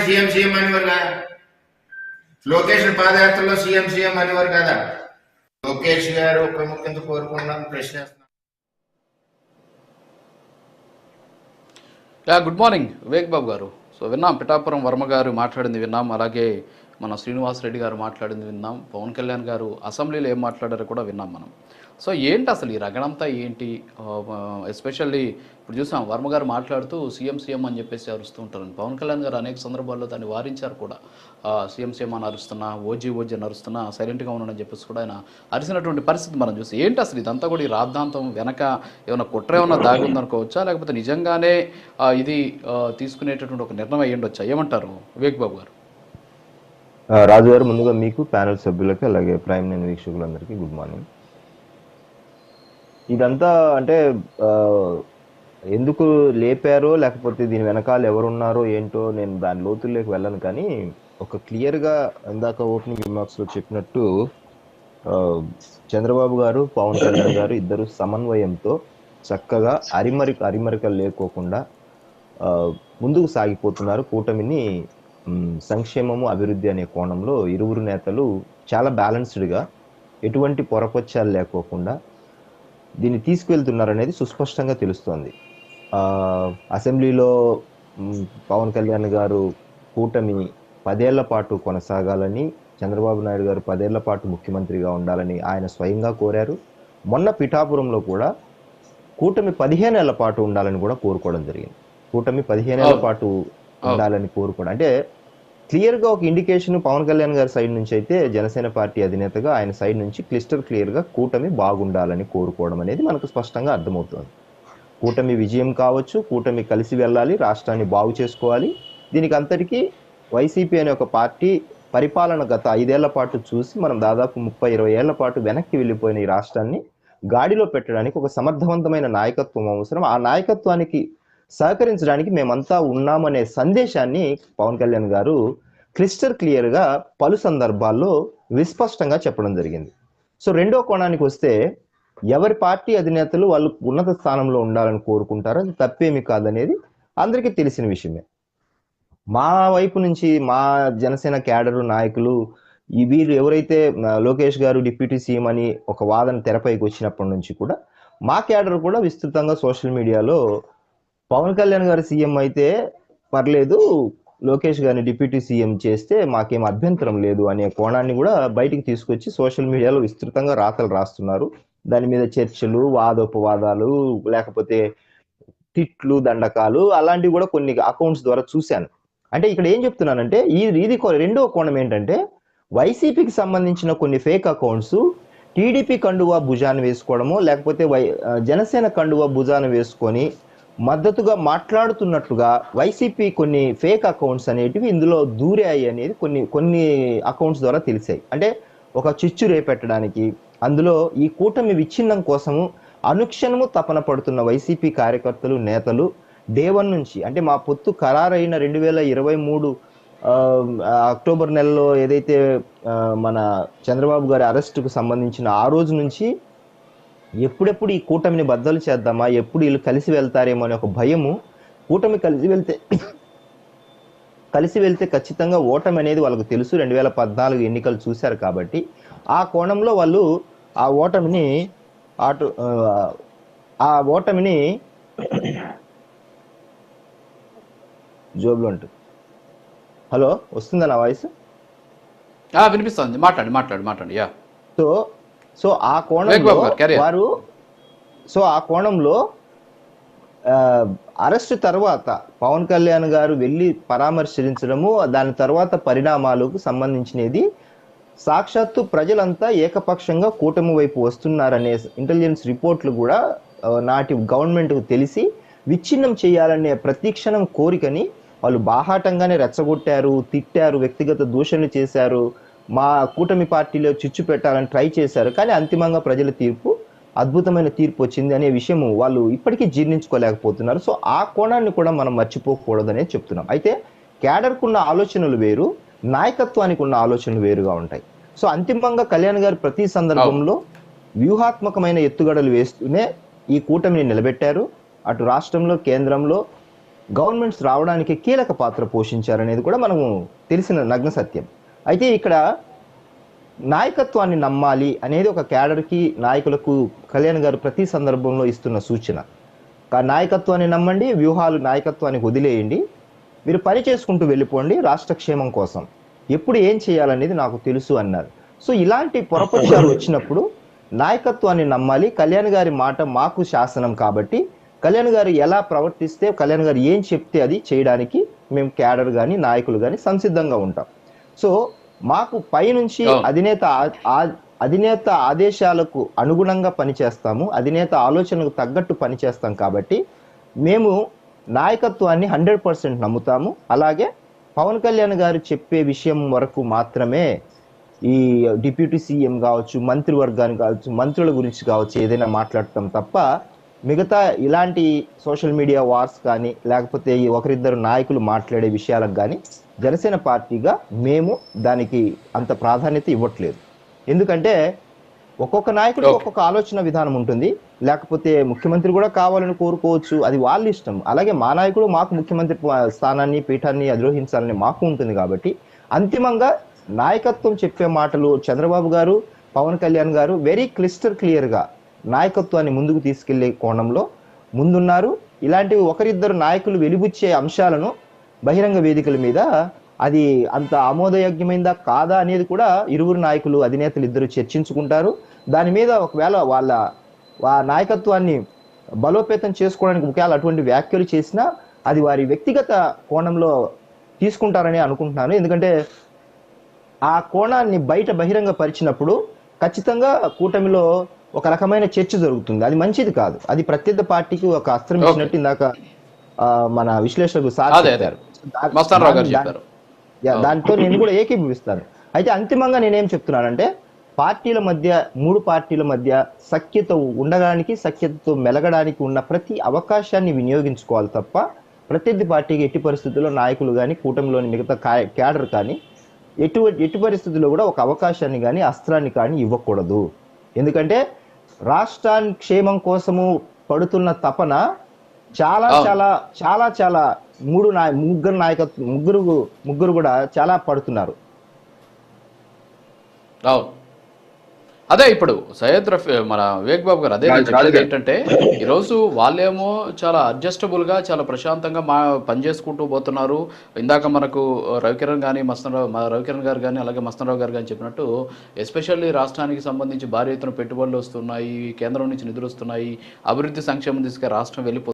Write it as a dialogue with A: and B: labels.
A: CM CM అనేవారు కదా? లోకేష్ పాదయాత్రలో సీఎం సీఎం అనేవారు కదా? లోకేష్ గారు ఉప కోరుకున్నాం
B: ప్రశ్న. గుడ్ మార్నింగ్ వివేక్ బాబు గారు. సో విన్నాం పిఠాపురం వర్మ గారు మాట్లాడింది విన్నాం అలాగే మన శ్రీనివాస్ రెడ్డి గారు మాట్లాడింది విన్నాం పవన్ కళ్యాణ్ గారు అసెంబ్లీలో ఏం మాట్లాడారో కూడా విన్నాం మనం. సో ఏంటి అసలు ఈ రగడంతా ఏంటి? ఎస్పెషల్లీ ఇప్పుడు చూసాం వర్మ గారు మాట్లాడుతూ సీఎం సీఎం అని చెప్పేసి అరుస్తూ ఉంటారు పవన్ కళ్యాణ్ గారు అనేక సందర్భాల్లో దాన్ని వారించారు కూడా. సీఎం సీఎం అని అరుస్తున్నా ఓజీ ఓజీ అని అరుస్తున్నా సైలెంట్గా ఉన్నాడని చెప్పేసి కూడా ఆయన అరిసినటువంటి పరిస్థితి మనం చూసి ఏంటి అసలు ఇదంతా కూడా ఈ రాద్ధాంతం వెనక ఏమైనా కుట్ర ఏమైనా దాగి ఉందనుకోవచ్చా? లేకపోతే నిజంగానే ఇది తీసుకునేటటువంటి ఒక నిర్ణయం అయ్యి ఉండొచ్చా ఏమంటారు వివేక్ బాబు గారు?
C: రాజు గారు ముందుగా మీకు ప్యానెల్ సభ్యులకి అలాగే ప్రైమ్ నేను వీక్షకులందరికీ గుడ్ మార్నింగ్. ఇదంతా అంటే ఎందుకు లేపారో లేకపోతే దీని వెనకాల ఎవరున్నారో ఏంటో నేను దాని లోతుల్లోకి వెళ్ళను కానీ ఒక క్లియర్గా ఇందాక ఓపెనింగ్ రిమార్క్స్లో చెప్పినట్టు చంద్రబాబు గారు పవన్ కళ్యాణ్ గారు ఇద్దరు సమన్వయంతో చక్కగా అరిమరి అరిమరికలు లేకోకుండా ముందుకు సాగిపోతున్నారు కూటమిని సంక్షేమము అభివృద్ధి అనే కోణంలో ఇరువురు నేతలు చాలా బ్యాలెన్స్డ్గా ఎటువంటి పొరపచ్చాలు లేకోకుండా దీన్ని తీసుకువెళ్తున్నారు అనేది సుస్పష్టంగా తెలుస్తోంది. అసెంబ్లీలో పవన్ కళ్యాణ్ గారు కూటమి పదేళ్ళ పాటు కొనసాగాలని చంద్రబాబు నాయుడు గారు పదేళ్ళ పాటు ముఖ్యమంత్రిగా ఉండాలని ఆయన స్వయంగా కోరారు. మొన్న పిఠాపురంలో కూడా కూటమి పదిహేనేళ్ళ పాటు ఉండాలని కూడా కోరుకోవడం జరిగింది. కూటమి
B: పదిహేనేళ్ళ.
C: పాటు ఉండాలని కోరుకోవడం. అంటే క్లియర్గా ఒక ఇండికేషన్ పవన్ కళ్యాణ్ గారి సైడ్ నుంచి అయితే జనసేన పార్టీ అధినేతగా ఆయన సైడ్ నుంచి క్లిస్టర్ క్లియర్గా కూటమి బాగుండాలని కోరుకోవడం అనేది మనకు స్పష్టంగా అర్థమవుతుంది. కూటమి విజయం కావచ్చు కూటమి కలిసి వెళ్ళాలి రాష్ట్రాన్ని బాగు చేసుకోవాలి. దీనికి అంతటికీ వైసీపీ అనే ఒక పార్టీ పరిపాలన గత ఐదేళ్ళ పాటు చూసి మనం దాదాపు ముప్పై ఇరవై ఏళ్ళ పాటు వెనక్కి వెళ్ళిపోయిన ఈ రాష్ట్రాన్ని గాడిలో పెట్టడానికి ఒక సమర్థవంతమైన నాయకత్వం అవసరం. ఆ నాయకత్వానికి సహకరించడానికి మేమంతా ఉన్నామనే సందేశాన్ని పవన్ కళ్యాణ్ గారు క్లిస్టర్ క్లియర్గా పలు సందర్భాల్లో విస్పష్టంగా చెప్పడం జరిగింది. సో రెండో కోణానికి వస్తే ఎవరి పార్టీ అధినేతలు వాళ్ళు ఉన్నత స్థానంలో ఉండాలని కోరుకుంటారో అది తప్పేమి కాదనేది అందరికీ తెలిసిన విషయమే. మా వైపు నుంచి మా జనసేన క్యాడర్ నాయకులు ఈ వీరు ఎవరైతే లోకేష్ గారు డిప్యూటీ సీఎం అని ఒక వాదన తెరపైకి వచ్చినప్పటి నుంచి కూడా మా క్యాడర్ కూడా విస్తృతంగా సోషల్ మీడియాలో పవన్ కళ్యాణ్ గారు సీఎం అయితే పర్లేదు లోకేష్ గారిని డిప్యూటీ సీఎం చేస్తే మాకేం అభ్యంతరం లేదు అనే కోణాన్ని కూడా బయటికి తీసుకొచ్చి సోషల్ మీడియాలో విస్తృతంగా రాతలు రాస్తున్నారు. దాని మీద చర్చలు వాదోపవాదాలు లేకపోతే తిట్లు దండకాలు అలాంటివి కూడా కొన్ని అకౌంట్స్ ద్వారా చూశాను. అంటే ఇక్కడ ఏం చెప్తున్నానంటే ఈ ఇది కో- రెండో కోణం ఏంటంటే వైసీపీకి సంబంధించిన కొన్ని ఫేక్ అకౌంట్స్ టీడీపీ కండువా భుజాన్ని వేసుకోవడము లేకపోతే వై జనసేన కండువా భుజాన్ని వేసుకొని మద్దతుగా మాట్లాడుతున్నట్లుగా వైసీపీ కొన్ని ఫేక్ అకౌంట్స్ అనేటివి ఇందులో దూరాయి అనేది కొన్ని కొన్ని అకౌంట్స్ ద్వారా తెలిసాయి. అంటే ఒక చిచ్చు రేపెట్టడానికి అందులో ఈ కూటమి విచ్ఛిన్నం కోసము అనుక్షణము తపన పడుతున్న వైసీపీ కార్యకర్తలు నేతలు డే వన్ నుంచి అంటే మా పొత్తు ఖరారైన రెండు వేల ఇరవై మూడు అక్టోబర్ నెలలో ఏదైతే మన చంద్రబాబు గారి అరెస్టుకు సంబంధించిన ఆ రోజు నుంచి ఎప్పుడెప్పుడు ఈ కూటమిని బద్దలు చేద్దామా? ఎప్పుడు వీళ్ళు కలిసి వెళ్తారేమో అనే ఒక భయము కూటమి కలిసి వెళ్తే కలిసి వెళ్తే ఖచ్చితంగా ఓటమి అనేది వాళ్ళకు తెలుసు. రెండు వేల పద్నాలుగు ఎన్నికలు చూశారు కాబట్టి ఆ కోణంలో వాళ్ళు ఆ ఓటమిని ఆటు ఆ, ఓటమిని జోబులో ఉంటుంది హలో వస్తుందా నా వాయిస్?
B: వినిపిస్తుంది. మాట్లాడి మాట్లాడి మాట్లాడి యా.
C: సో సో ఆ కోణంలో. వారు సో ఆ కోణంలో అరెస్ట్ తర్వాత పవన్ కళ్యాణ్ గారు వెళ్ళి పరామర్శించడము దాని తర్వాత పరిణామాలకు సంబంధించినది సాక్షాత్తు ప్రజలంతా ఏకపక్షంగా కూటమి వైపు వస్తున్నారనే ఇంటెలిజెన్స్ రిపోర్ట్లు కూడా నాటి గవర్నమెంట్కు తెలిసి విచ్ఛిన్నం చేయాలనే ప్రతీక్షణం కోరికని వాళ్ళు బాహాటంగానే రెచ్చగొట్టారు తిట్టారు వ్యక్తిగత దూషణలు చేశారు మా కూటమి పార్టీలో చిచ్చు పెట్టాలని ట్రై చేశారు కానీ అంతిమంగా ప్రజల తీర్పు అద్భుతమైన తీర్పు వచ్చింది అనే విషయం వాళ్ళు ఇప్పటికీ జీర్ణించుకోలేకపోతున్నారు. సో ఆ కోణాన్ని కూడా మనం మర్చిపోకూడదనే చెప్తున్నాం. అయితే క్యాడర్కున్న ఆలోచనలు వేరు నాయకత్వానికి ఉన్న ఆలోచనలు వేరుగా ఉంటాయి. సో అంతిమంగా కళ్యాణ్ గారు ప్రతి సందర్భంలో వ్యూహాత్మకమైన ఎత్తుగడలు వేస్తూనే ఈ కూటమిని నిలబెట్టారు. అటు రాష్ట్రంలో కేంద్రంలో గవర్నమెంట్స్ రావడానికి కీలక పాత్ర పోషించారనేది కూడా మనము తెలిసిన నగ్న సత్యం. అయితే ఇక్కడ నాయకత్వాన్ని నమ్మాలి అనేది ఒక క్యాడర్కి నాయకులకు కళ్యాణ్ గారు ప్రతి సందర్భంలో ఇస్తున్న సూచన. నాయకత్వాన్ని నమ్మండి వ్యూహాలు నాయకత్వాన్ని వదిలేయండి మీరు పని చేసుకుంటూ వెళ్ళిపోండి రాష్ట్ర క్షేమం కోసం. ఎప్పుడు ఏం చేయాలనేది నాకు తెలుసు అన్నారు. సో ఇలాంటి పొరపక్షాలు వచ్చినప్పుడు నాయకత్వాన్ని నమ్మాలి కళ్యాణ్ గారి మాట మాకు శాసనం కాబట్టి కళ్యాణ్ గారు ఎలా ప్రవర్తిస్తే కళ్యాణ్ గారు ఏం చెప్తే అది చేయడానికి మేము క్యాడర్ కానీ నాయకులు కానీ సంసిద్ధంగా ఉంటాం. సో మాకు పైనుంచి. అధినేత అధినేత ఆదేశాలకు అనుగుణంగా పనిచేస్తాము అధినేత ఆలోచనకు తగ్గట్టు పనిచేస్తాం కాబట్టి మేము నాయకత్వాన్ని హండ్రెడ్ పర్సెంట్ నమ్ముతాము అలాగే పవన్ కళ్యాణ్ గారు చెప్పే విషయం వరకు మాత్రమే ఈ డిప్యూటీ సీఎం కావచ్చు మంత్రివర్గాన్ని కావచ్చు మంత్రుల గురించి కావచ్చు ఏదైనా మాట్లాడతాం తప్ప మిగతా ఇలాంటి సోషల్ మీడియా వార్స్ కానీ లేకపోతే ఈ ఒకరిద్దరు నాయకులు మాట్లాడే విషయాలకు కానీ జనసేన పార్టీగా మేము దానికి అంత ప్రాధాన్యత ఇవ్వట్లేదు. ఎందుకంటే ఒక్కొక్క నాయకుడు. ఒక్కొక్క ఆలోచన విధానం ఉంటుంది. లేకపోతే ముఖ్యమంత్రి కూడా కావాలని కోరుకోవచ్చు. అది వాళ్ళ ఇష్టం. అలాగే మా నాయకుడు మాకు ముఖ్యమంత్రి స్థానాన్ని పీఠాన్ని అధిరోహించాలని మాకు ఉంటుంది కాబట్టి అంతిమంగా నాయకత్వం చెప్పే మాటలు చంద్రబాబు గారు పవన్ కళ్యాణ్ గారు వెరీ క్లిస్టర్ క్లియర్గా నాయకత్వాన్ని ముందుకు తీసుకెళ్ళే కోణంలో ముందున్నారు. ఇలాంటివి ఒకరిద్దరు నాయకులు వెలిబుచ్చే అంశాలను బహిరంగ వేదికల మీద అది అంత ఆమోదయోగ్యమైందా కాదా అనేది కూడా ఇరువురు నాయకులు అధినేతలు ఇద్దరు చర్చించుకుంటారు. దాని మీద ఒకవేళ వాళ్ళ ఆ నాయకత్వాన్ని బలోపేతం చేసుకోవడానికి ఒకవేళ అటువంటి వ్యాఖ్యలు చేసినా అది వారి వ్యక్తిగత కోణంలో తీసుకుంటారని అనుకుంటున్నాను. ఎందుకంటే ఆ కోణాన్ని బయట బహిరంగ పరిచినప్పుడు ఖచ్చితంగా కూటమిలో ఒక రకమైన చర్చ జరుగుతుంది. అది మంచిది కాదు. అది ప్రత్యర్థ పార్టీకి ఒక అస్త్రం. ఇచ్చినట్టు ఇందాక మన విశ్లేషకులు యా, దాంతో నేను కూడా ఏకీభవిస్తాను. అయితే అంతిమంగా నేనేం చెప్తున్నానంటే పార్టీల మధ్య మూడు పార్టీల మధ్య సఖ్యత ఉండడానికి సఖ్యతతో మెలగడానికి ఉన్న ప్రతి అవకాశాన్ని వినియోగించుకోవాలి తప్ప ప్రత్యర్థి పార్టీకి ఎట్టి పరిస్థితుల్లో నాయకులు కానీ కూటమిలోని మిగతా క్యాడర్ కానీ ఎటు ఎట్టి పరిస్థితుల్లో కూడా ఒక అవకాశాన్ని కానీ అస్త్రాన్ని కానీ ఇవ్వకూడదు. ఎందుకంటే రాష్ట్రాన్ని క్షేమం కోసము పడుతున్న తపన చాలా. చాలా చాలా చాలా మూడు నాయ ముగ్గురు నాయకత్వం ముగ్గురు ముగ్గురు కూడా చాలా పడుతున్నారు
B: అవును అదే ఇప్పుడు సయ్యద్ రఫీ మన వివేక్ బాబు గారు అదే చెప్పేది. ఏంటంటే ఈరోజు వాళ్ళేమో చాలా అడ్జస్టబుల్గా చాలా ప్రశాంతంగా మా పనిచేసుకుంటూ పోతున్నారు ఇందాక మనకు రవికిరణ్ కానీ మస్తనరావు మా రవికిరణ్ గారు కానీ అలాగే మస్తనరావు గారు కానీ చెప్పినట్టు ఎస్పెషల్లీ రాష్ట్రానికి సంబంధించి భారీ ఎత్తున పెట్టుబడులు వస్తున్నాయి కేంద్రం నుంచి నిధులు వస్తున్నాయి అభివృద్ధి సంక్షేమం తీసుకే రాష్ట్రం వెళ్ళిపో